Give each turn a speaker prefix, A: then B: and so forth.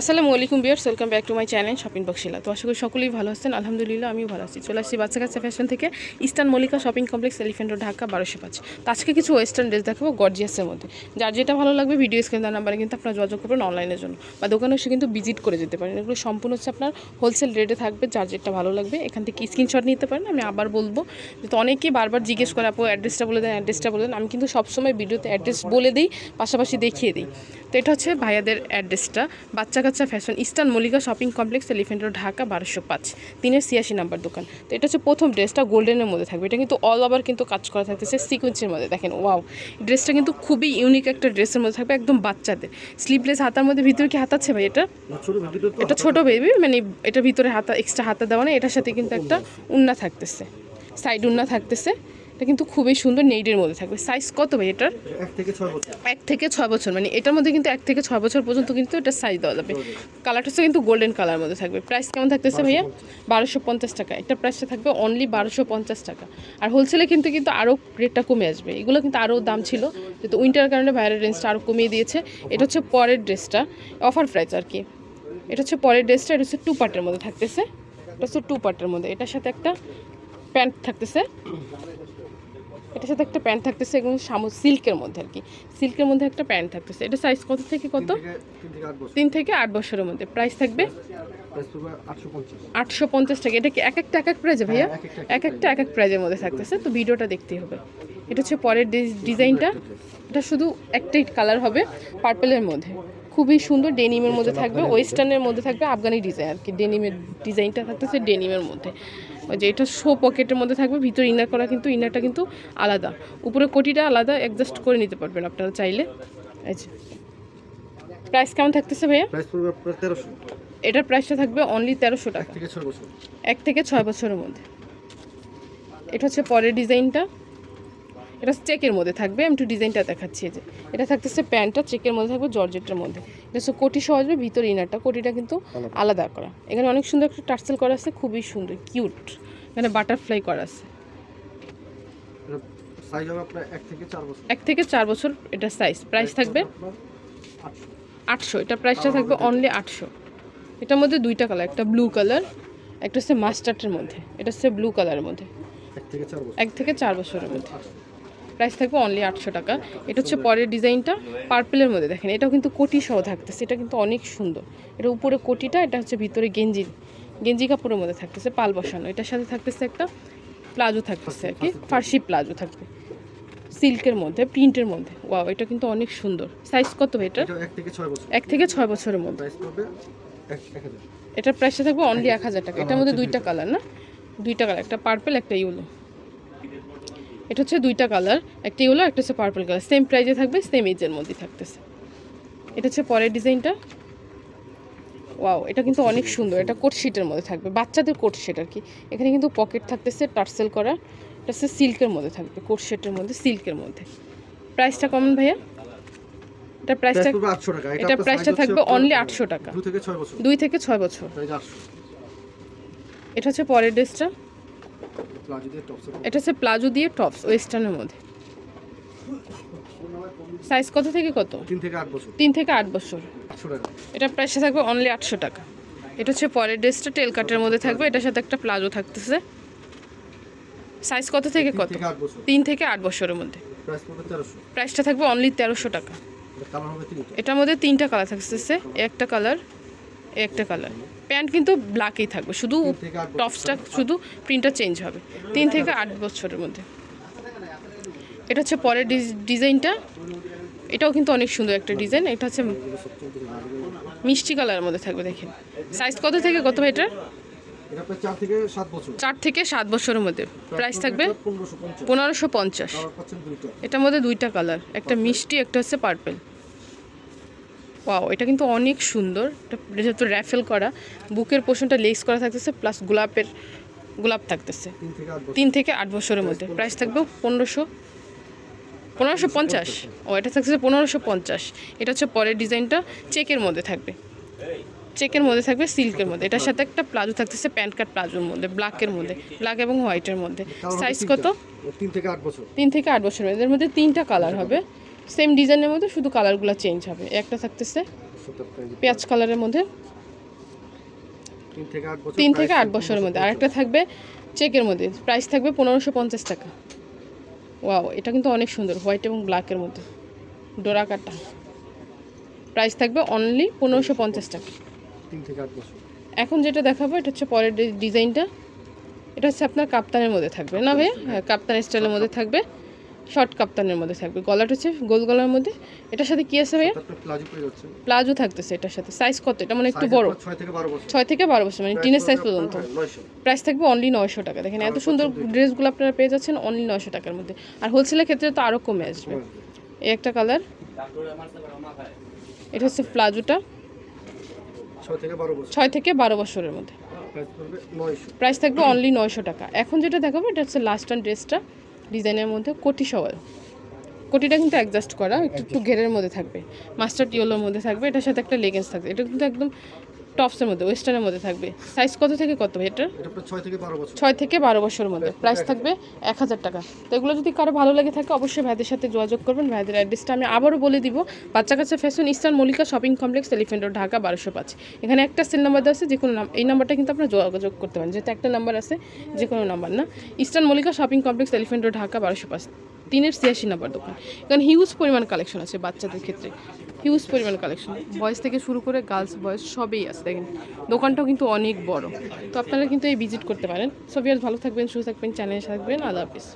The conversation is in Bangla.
A: আসসালামু আলাইকুম viewers welcome back to my channel shopping বক্সিলা তো আশা করি সকলেই ভালো আছেন, আলহামদুলিল্লাহ আমিও ভালো আছি। চলে আসছি বাচ্চা কাচ্চা ফ্যাশন থেকে Eastern Mallika Shopping Complex Elephant Road, Dhaka, বারোশো পাঁচ। তো আজকে কিছু ওয়েস্টার্ন ড্রেস দেখাবো গর্জিয়াসের মধ্যে। যার যেটা ভালো লাগবে ভিডিও স্ক্রিন তার নাম্বারে কিন্তু আপনারা যোগাযোগ করবেন অনলাইনের জন্য। বা দোকানে এসে কিন্তু ভিজিট করে যেতে পারেন। এগুলো সম্পূর্ণ হচ্ছে আপনার হোলসেল রেটে থাকবে, যার যেটা ভালো লাগবে। এখান থেকে স্ক্রিনশট নিতে পারেন, আমি আবার বলব। যেহেতু অনেকেই বারবার জিজ্ঞেস করে, আপু অ্যাড্রেসটা বলে দেন অ্যাড্রেসটা বলে দেন। আমি কিন্তু সবসময় ভিডিওতে অ্যাড্রেস বলে দিই, পাশাপাশি দেখিয়ে দিই। তো এটা হচ্ছে ভাইয়াদের অ্যাড্রেসটা Baccha Kaccha Fashion Eastern Mallika Shopping Complex Elephant Road Dhaka বারোশো পাঁচ। তিনের ছিয়াশি নাম্বার দোকান। তো এটা হচ্ছে প্রথম ড্রেসটা গোল্ডেনের মধ্যে থাকবে। এটা কিন্তু অল ওভার কিন্তু কাজ করা থাকতেছে সিকুয়েন্সের মধ্যে। দেখেন ওয়াও ড্রেসটা কিন্তু খুবই ইউনিক একটা ড্রেসের মধ্যে থাকবে একদম বাচ্চাদের। স্লিভলেস হাতার মধ্যে ভিতরে কি হাত আছে ভাই এটা? এটা ছোট বেবি মানে এটা ভিতরে হাতা এক্সট্রা হাতা দেওয়া নেই এটার সাথে কিন্তু একটা উন্না থাকতেছে। সাইড উন্না থাকতেছে। এটা কিন্তু খুবই সুন্দর নেইডের মধ্যে থাকবে। সাইজ কত ভাই এটার?
B: এক থেকে ছয় বছর।
A: এক থেকে ছয় বছর মানে এটার মধ্যে কিন্তু এক থেকে ছয় বছর পর্যন্ত কিন্তু এটা সাইজ দেওয়া যাবে। কালারটা হচ্ছে কিন্তু গোল্ডেন কালার মধ্যে থাকবে। প্রাইস কেমন থাকতেছে ভাইয়া? বারোশো পঞ্চাশ টাকা। একটা প্রাইসটা থাকবে অনলি বারোশো পঞ্চাশ টাকা। আর হোলসেলে কিন্তু কিন্তু আরও রেটটা কমে আসবে। এগুলো কিন্তু আরও দাম ছিল যেহেতু উইন্টার কারণে বাইরের রেঞ্জটা আরও কমিয়ে দিয়েছে। এটা হচ্ছে পরের ড্রেসটা অফার প্রাইস আর কি। এটা হচ্ছে পরের ড্রেসটা এটা হচ্ছে টু পার্টের মধ্যে থাকতেছে। এটা হচ্ছে টু পার্টের মধ্যে। এটার সাথে একটা প্যান্ট থাকতেছে। এটার সাথে একটা প্যান্ট থাকতেছে এবং সামু সিল্কের মধ্যে আর কি। সিল্কের মধ্যে একটা প্যান্ট থাকতেছে। এটা সাইজ কত থেকে কত?
B: তিন থেকে আট
A: বছরের মধ্যে। প্রাইস থাকবে?
B: আটশো পঞ্চাশ।
A: টাকা। এটা কি এক একটা এক এক প্রাইজে ভাইয়া?
B: হ্যাঁ, এক একটা
A: এক একটা এক এক প্রাইজের মধ্যে থাকতেছে। তো ভিডিওটা দেখতেই হবে। এটা হচ্ছে পরের ডিজাইনটা। এটা শুধু একটাই কালার হবে। পার্পেলের মধ্যে। খুবই সুন্দর ডেনিমের মধ্যে থাকবে। ওয়েস্টার্নের মধ্যে থাকবে আফগানি ডিজাইন আর কি। ডেনিমের ডিজাইনটা থাকতেছে ডেনিমের মধ্যে। ওই যে এটা শো পকেটের মধ্যে থাকবে ভিতরে ইনার করা কিন্তু ইনারটা কিন্তু আলাদা। উপরে কোটিটা আলাদা অ্যাডজাস্ট করে নিতে পারবেন আপনারা চাইলে। আচ্ছা প্রাইস কেমন থাকতেছে ভাইয়া? এটার প্রাইসটা থাকবে অনলি তেরোশো টাকা।
B: থেকে ছয় বছর।
A: এক থেকে ছয় বছরের মধ্যে। এটা হচ্ছে পরের ডিজাইনটা এটা চেকের মধ্যে থাকবে আমি একটু ডিজাইনটা দেখাচ্ছি যে। এটা থাকতেছে প্যান্টটা চেকের মধ্যে থাকবে জর্জেটের মধ্যে। এটা হচ্ছে কোটি সহ আসবে ভিতরে ইনারটা কোটিটা কিন্তু আলাদা। করা। এখানে অনেক সুন্দর একটা টার্সেল করা আছে খুবই সুন্দর কিউট। এখানে বাটারফ্লাই করা আছে।
B: এক থেকে চার বছর।
A: এটা সাইজ প্রাইস থাকবে
B: আটশো।
A: এটা প্রাইসটা থাকবে অনলি আটশো। এটার মধ্যে দুইটা কালার একটা ব্লু কালার একটা হচ্ছে মাস্টার্ডের মধ্যে। এটা হচ্ছে ব্লু কালারের মধ্যে।
B: এক থেকে চার
A: বছরের মধ্যে। প্রাইস থাকবে অনলি আটশো টাকা। এটা হচ্ছে পরের ডিজাইনটা পার্পেলের মধ্যে দেখেন এটাও কিন্তু কোটি সহ থাকতেছে এটা কিন্তু অনেক সুন্দর। এটা উপরে কোটিটা এটা হচ্ছে ভিতরে গেঞ্জি গেঞ্জি কাপড়ের মধ্যে থাকতেছে পাল বসানো। এটার সাথে থাকতেছে একটা প্লাজো থাকতেছে আর কি ফার্সি প্লাজো থাকবে। সিল্কের মধ্যে প্রিন্টের মধ্যে। ওয়াও এটা কিন্তু অনেক সুন্দর। সাইজ কত
B: এটা এক থেকে ছয়
A: বছরের। মধ্যে। এটার প্রাইসটা থাকবে অনলি এক হাজার টাকা। এটার মধ্যে দুইটা কালার না? দুইটা কালার একটা পার্পেল একটা ইউলো এটা হচ্ছে দুইটা কালার একটা ইউলো একটা হচ্ছে পার্পল কালার সেম প্রাইজে থাকবে সেম এজের মধ্যে থাকতেছে। এটা হচ্ছে পরের ডিজাইনটা। ওয়াও এটা কিন্তু অনেক সুন্দর। এটা কোট শিটের মধ্যে থাকবে। বাচ্চাদের কোট শিট আর কি। এখানে কিন্তু পকেট থাকতেছে টার্সেল করা। এটা হচ্ছে সিল্কের মধ্যে থাকবে কোট শিটের মধ্যে সিল্কের মধ্যে। প্রাইসটা কমন ভাইয়া? এটা প্রাইসটা
B: প্রাইস আটশো টাকা।
A: এটা প্রাইসটা থাকবে অনলি আটশো টাকা।
B: দু থেকে ছয় বছর।
A: দুই থেকে ছয় বছর। এটা হচ্ছে পরের ড্রেসটা। এটা হচ্ছে প্লাজো দিয়ে টপস ওয়েস্টার্নের মধ্যে। সাইজ কত থেকে কত?
B: তিন থেকে আট বছর।
A: তিন থেকে আট বছর। এটা প্রাইসটা থাকবে অনলি আটশো টাকা। এটা হচ্ছে পরের ড্রেসটা টেল কাটের মধ্যে থাকবে। এটার সাথে একটা প্লাজো থাকতেছে। সাইজ কত থেকে কত? তিন থেকে আট বছরের মধ্যে।
B: প্রাইস
A: প্রাইসটা থাকবে অনলি তেরোশো টাকা। এটার মধ্যে তিনটা কালার থাকতেছে। একটা কালার একটা কালার প্যান্ট কিন্তু ব্ল্যাকই থাকবে। শুধু টপসটা শুধু প্রিন্টটা চেঞ্জ হবে। তিন থেকে আট বছরের মধ্যে। এটা হচ্ছে পরের ডিজ- ডিজাইনটা। এটাও কিন্তু অনেক সুন্দর একটা ডিজাইন। এটা হচ্ছে মিষ্টি কালারের মধ্যে থাকবে দেখেন। সাইজ কত থেকে কত এটার?
B: এটা চার থেকে সাত
A: বছরের মধ্যে। প্রাইস থাকবে
B: পনেরোশো পঞ্চাশ।
A: এটার মধ্যে দুইটা কালার একটা মিষ্টি একটা হচ্ছে পার্পেল ওয়াও এটা কিন্তু অনেক সুন্দর। এটা যেহেতু র্যাফেল করা বুকের পোষণটা লেস করা থাকতেছে প্লাস গোলাপের গোলাপ থাকতেছে।
B: তিন থেকে আট বছর।
A: বছরের মধ্যে। প্রাইস থাকবে পনেরোশো পনেরোশো পঞ্চাশ। ও এটা থাকতেছে পনেরোশো পঞ্চাশ। এটা হচ্ছে পরের ডিজাইনটা চেকের মধ্যে থাকবে। চেকের মধ্যে থাকবে সিল্কের মধ্যে। এটার সাথে একটা প্লাজো থাকতেছে প্যান্ট কাট প্লাজোর মধ্যে ব্ল্যাকের মধ্যে ব্ল্যাক এবং হোয়াইটের মধ্যে। সাইজ কত?
B: তিন থেকে আট বছর।
A: তিন থেকে আট বছরের এদের মধ্যে তিনটা কালার হবে। সেম ডিজাইনের মধ্যে শুধু কালারগুলো চেঞ্জ হবে। একটা থাকতেছে পেঁয়াজ কালারের মধ্যে।
B: তিন থেকে আট
A: বছরের মধ্যে। আর একটা থাকবে চেকের মধ্যে। প্রাইস থাকবে পনেরোশো পঞ্চাশ টাকা। ওয়াও এটা কিন্তু অনেক সুন্দর। হোয়াইট এবং ব্ল্যাকের মধ্যে। ডোরা কাটা। প্রাইস থাকবে অনলি পনেরোশো পঞ্চাশ টাকা। এখন যেটা দেখাবো এটা হচ্ছে পরের ডিজাইনটা। এটা হচ্ছে আপনার কাপ্তানের মধ্যে থাকবে। না ভাই হ্যাঁ কাপ্তান। স্টাইলের মধ্যে থাকবে। শর্ট কাপ্তানের মধ্যে থাকবে। গলাটা হচ্ছে গোল গলার মধ্যে। এটার সাথে কি আছে ভাইয়া?
B: প্লাজো
A: থাকতেছে এটার সাথে। সাইজ কত? এটা মানে একটু বড়।
B: ছয় থেকে বারো বছর।
A: মানে টিনের সাইজ পর্যন্ত। প্রাইস থাকবে অনলি নয়শো টাকা। দেখেন এত সুন্দর ড্রেসগুলো আপনারা পেয়ে যাচ্ছেন অনলি নয়শো টাকার মধ্যে। আর হোলসেলের ক্ষেত্রে তো আরও কমে আসবে। এই একটা কালার এটা হচ্ছে প্লাজোটা।
B: ছয় থেকে বারো
A: বছরের মধ্যে।
B: প্রাইস
A: প্রাইস থাকবে অনলি নয়শো টাকা। এখন যেটা দেখাবো এটা হচ্ছে লাস্ট অ্যান্ড ড্রেসটা ডিজাইনের মধ্যে কোটি সওয়াল। কোটিটা কিন্তু অ্যাডজাস্ট করা একটু একটু ঘেরের মধ্যে থাকবে। মাস্টার টিওলোর মধ্যে থাকবে এটার সাথে একটা লেগেন্স থাকবে। এটা কিন্তু একদম টপসের মধ্যে ওয়েস্টার্নের মধ্যে থাকবে। সাইজ কত থেকে কত ভাই এটার?
B: ছয় থেকে বারো
A: বছরের মধ্যে। প্রাইস থাকবে এক হাজার টাকা। তো এগুলো যদি কারও ভালো লাগে থাকে অবশ্যই ভাইদের সাথে যোগাযোগ করবেন। ভাইদের অ্যাড্রেসটা আমি আবারও বলে দিব। Baccha Kaccha Fashion Eastern Mallika Shopping Complex Elephant Road Dhaka বারোশো পাঁচ। এখানে একটা সেল নাম্বার দেওয়া আছে যে কোনো এই নাম্বারটা কিন্তু আপনারা যোগাযোগ করতে পারেন। যেহেতু একটা নাম্বার আছে যে কোনো নাম্বার না? Eastern Mallika Shopping Complex Elephant Road Dhaka বারোশো পাঁচ। তিনের ছিয়াশি নাম্বার দোকান। এখানে হিউজ পরিমাণ কালেকশন আছে বাচ্চাদের ক্ষেত্রে। হিউজ পরিমাণ কালেকশন বয়স থেকে শুরু করে গার্লস বয়স সবই আছে। দেখেন, দোকানটাও কিন্তু অনেক বড়। তো আপনারা কিন্তু এই ভিজিট করতে পারেন। সবই আর ভালো থাকবেন, সুস্থ থাকবেন চ্যানেল থাকবেন। আল্লাহ হাফিজ।